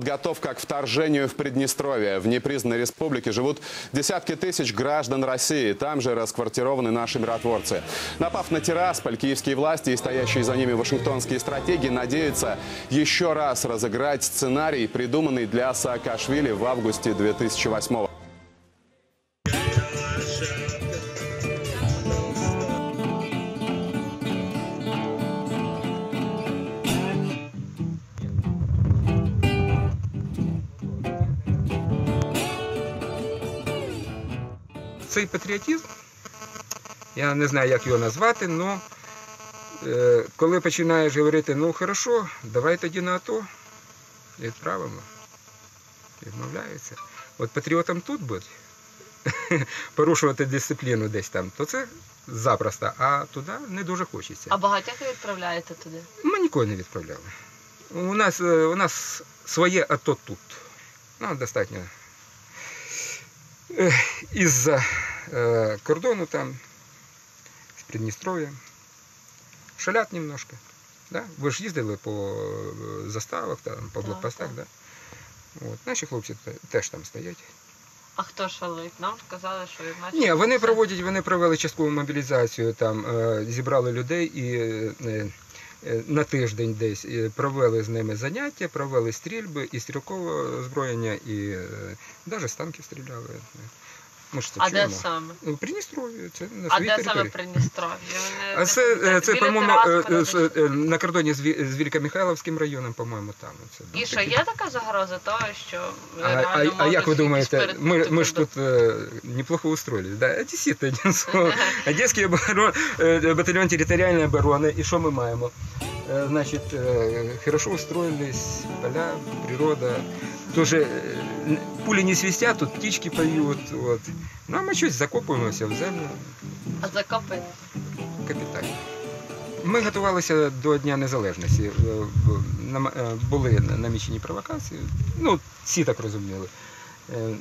подготовка к вторжению в Приднестровье. В непризнанной республике живут десятки тысяч граждан России. Там же расквартированы наши миротворцы. Напав на Тирасполь, киевские власти и стоящие за ними вашингтонские стратегии надеются еще раз разыграть сценарий, придуманный для Саакашвили в августе 2008 года. Цей патріотизм, я не знаю, як його назвати, але е, коли починаєш говорити, ну хорошо, давай тоді на АТО, відправимо. Відмовляються. От патріотам тут бути, порушувати дисципліну десь там, то це запросто, а туди не дуже хочеться. А багатьох ви відправляєте туди? Ми нікого не відправляли. У нас, е, у нас своє АТО тут. Ну, достатньо. Із-за е, кордону там, з Придністров'я. Шалят немножко. Да? Ви ж їздили по е, заставах, там, по блокпостах, так. да? От. Наші хлопці те- теж там стоять. А хто шалить? Нам сказали, що наче Ні, вони проводять, вони провели часткову мобілізацію, там е, зібрали людей і на тиждень десь е, провели з ними заняття, провели стрільби і стрілкове озброєння, і навіть з танків стріляли. Ми ж це А де чуємо. саме? У Придністров'ї, це на А своїй де саме території. Придністров'я? Вони А не це, е, пам'ятають. це Біля по-моєму, е, Тирасполя е, десь? з- е, на кордоні з Ві- з Великомихайловським районом, по-моєму, там. Це, да, І що, такі. є така загроза того, що А, а, реально а як ви можуть думаєте, якісь мы, перед- мы ж тут э, неплохо устроились, да? Одесситы, одним словом. Одесский оборон, э, батальон территориальной обороны. И что мы маємо? Э, Значит, э, хорошо устроились, поля, природа. Тоже э, пули не свистят, тут птички поют. Вот. Ну, а ми щось закопуємося в землю А закопити? капітально. Ми готувалися до Дня Незалежності. Е, е, Були намічені провокації. Ну, всі так розуміли. Е,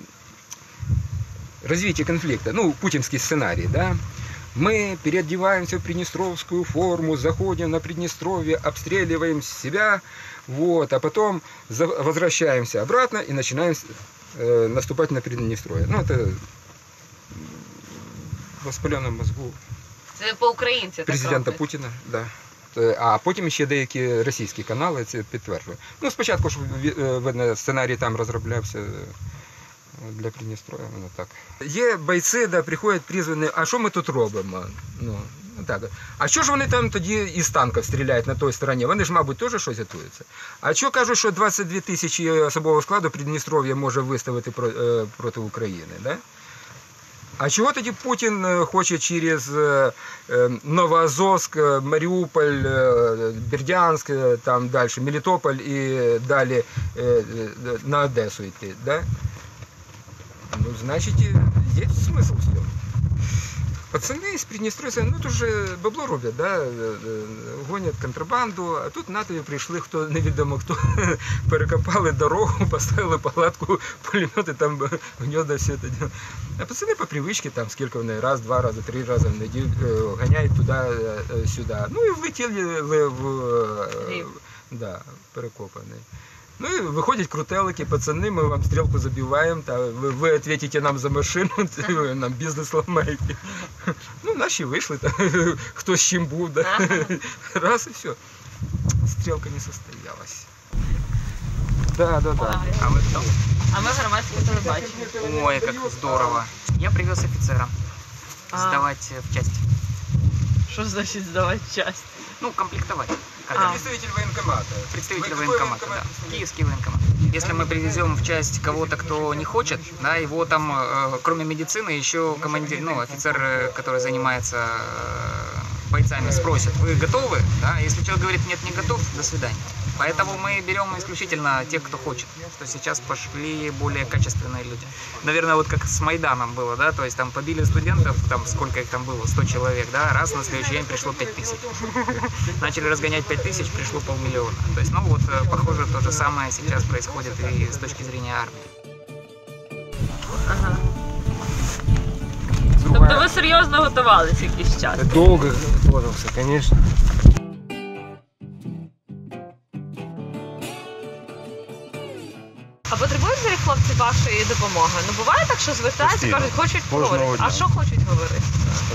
Развитие конфликта, ну, путинский сценарий, да. Мы переодеваемся в приднестровскую форму, заходим на Приднестровье, обстреливаем себя, вот, а потом за- возвращаемся обратно и начинаем э, наступать на Приднестровье. Ну, это м, в воспаленном мозгу Це по-українці так президента роблять. Путіна, да. Е, А потім ще деякі російські канали це підтверджують. Ну, спочатку ж ві- е, видно, сценарій там розроблявся е, для Придністров'я, воно так. Є бойці, да, приходять призвані, а що ми тут робимо? Ну, так. А що ж вони там тоді із танків стріляють на той стороні? Вони ж, мабуть, теж щось готуються. А що кажуть, що 22 тисячі особового складу Придністров'я може виставити е, проти України, да? А чого тоді Путін е, хоче через е, Новоазовськ, Маріуполь, Бердянськ, там далі Мелітополь і далі на Одесу йти, да? Ну, значить, є смисл в цьому. Пацани з Придністров'я, ну то ж е, бабло роблять, да? е, е, гонять контрабанду, а тут на тобі прийшли, хто невідомо хто, перекопали дорогу, поставили палатку, пулемети, там е, гнізда, все це. А пацани по привичці, там скільки вони, раз, два рази, три рази в неділю е, ганяють туди-сюди. Ну і влетіли в е, да, перекопаний. Ну і виходять крутелики, пацани, ми вам стрілку забиваємо, та ви, ви відповідите нам за машину, це ви нам бізнес ламаєте. Ну, наші вийшли, та, хто з чим був, да. Ага. раз і все. Стрілка не состоялась. Да, да, да. А вы кто? А ми громадське телебачення. Ой, как здорово. Я привез офицера А. сдавать э, в часть. Що значить здавати часть? Ну, комплектовать. А. Кадры. Представитель воєнкомата. Представитель Вы военкомата, военкомат да. Киевский военкомат. Если мы привезем в часть кого-то, кто не хочет, да, его там, э, кроме медицины, еще командир, ну, офицер, э, который занимается э, бойцами, спросит, вы готовы? Да, если человек говорит, нет, не готов, до свидания. Поэтому мы берем исключительно тех, кто хочет. Что сейчас пошли более качественные люди. Наверное, вот как с Майданом было, да, то есть там побили студентов, там сколько их там было, 100 человек, да, раз на следующий день пришло 5 тысяч. Начали разгонять 5 тысяч, пришло полмиллиона. То есть, ну вот, э, похоже, то же самое сейчас происходит и с точки зрения армии. Ага. Тобто ви серйозно готувалися якийсь час? Долго готовился, конечно. А потребують взагалі хлопці вашої допомоги? Ну буває так, що звертаються, Постійно. кажуть, хочуть Кожного говорити. А дня. що хочуть говорити?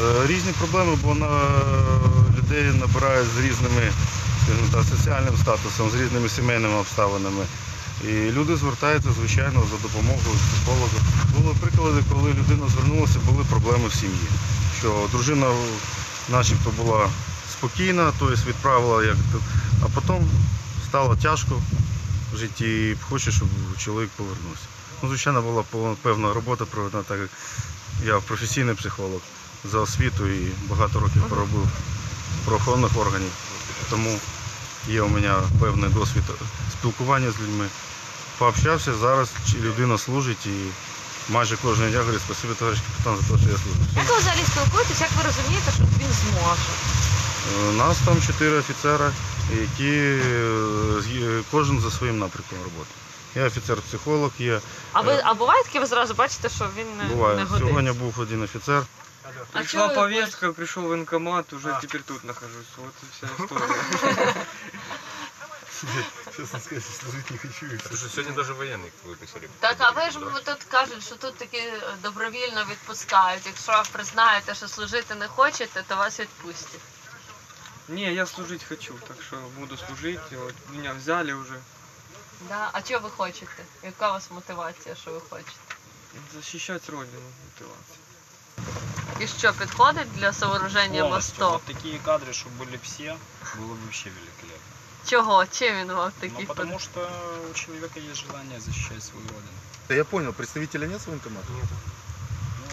Е, Різні проблеми, бо на людей набирають з різними скажімо так, соціальним статусом, з різними сімейними обставинами. І люди звертаються, звичайно, за допомогою психолога. Були приклади, коли людина звернулася, були проблеми в сім'ї. Що дружина начебто була спокійна, тобто відправила, як а потім стало тяжко в житті і хоче, щоб чоловік повернувся. Ну, звичайно, була певна робота проведена, так як я професійний психолог за освіту і багато років поробив в правоохоронних органів. Тому є у мене певний досвід спілкування з людьми. Пообщався, зараз людина служить і майже кожен день говорить, спасибі, товариш капітан, за те, що я служу. Як ви взагалі спілкуєтесь, як ви розумієте, що він зможе? Е, Нас там чотири офіцера, які е, згі- кожен за своїм напрямком роботи. Я офіцер-психолог, є. А ви Е. а буває таке, ви зразу бачите, що він не, не Буває. годиться? Сьогодні був один офіцер. А Пришла чого ви повестка, пришел в военкомат, уже теперь тут нахожусь. Вот и вся история. Чесно сказати, служити не хочу. Слушай, сегодня даже военных выписали. Так, а ви ж тут кажуть, що тут таки добровільно відпускають. Якщо признаєте, що служити не хочете, то вас відпустять. Не, я служить хочу, так что буду служить. И Вот меня взяли уже. Да? А чого ви хочете? Яка у вас мотивація, що ви хочете? Защищать родину. мотивация. І що підходить для сооруження Полностью. мосту? Вот такие кадры, чтобы были все, было бы вообще великолепно. Чого? Чим він вам Ну, такий? потому что у человека есть желание защищать свою родину. Да я понял, представителя нет с военкомата? Нет.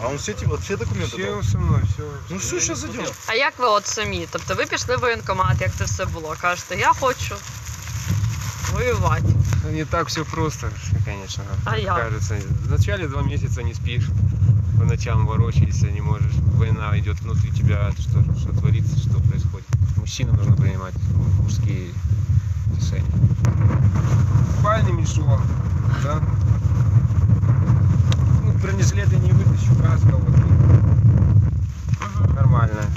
А он все, вот все документы дал? со мной, все. Ну все, сейчас зайдем. А як ви от самі? Тобто ви пішли в воєнкомат, як це все було? Кажете, я хочу воювати. Не так все просто, конечно, А как я? кажется. Вначале два месяца не спишь, по ночам ворочаешься, не можешь. Война идет внутри тебя, что, что творится, что происходит. Мужчинам нужно принимать мужские решения. Спальный мешок, да. Ну, бронежилеты не вытащу, каска вот. Нормальная.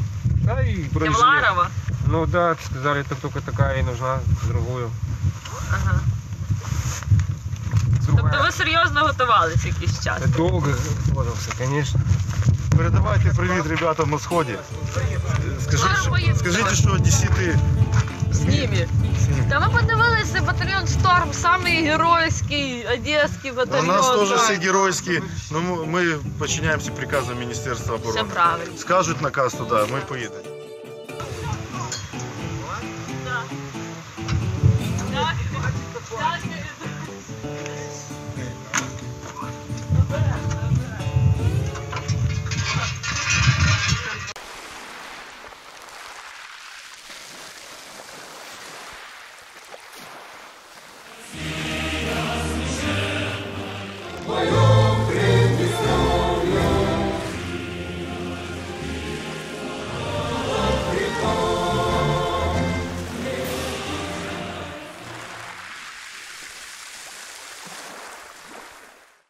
Да и бронежилет. Кевларова? Ну да, сказали, так только такая и нужна, другую. Ага. Тобто ви серйозно готувалися якийсь час? Долго готовился, конечно. Передавайте привіт ребятам на сході. Скажіть, що, скажіть, що одесіти З ними. Та ми подивилися батальйон Шторм, самий геройський одеський у батальйон. нас теж всі геройські, ну ми- ми підчиняємося приказам Міністерства Все оборони. правильно. Скажуть наказ туди, ми поїдемо.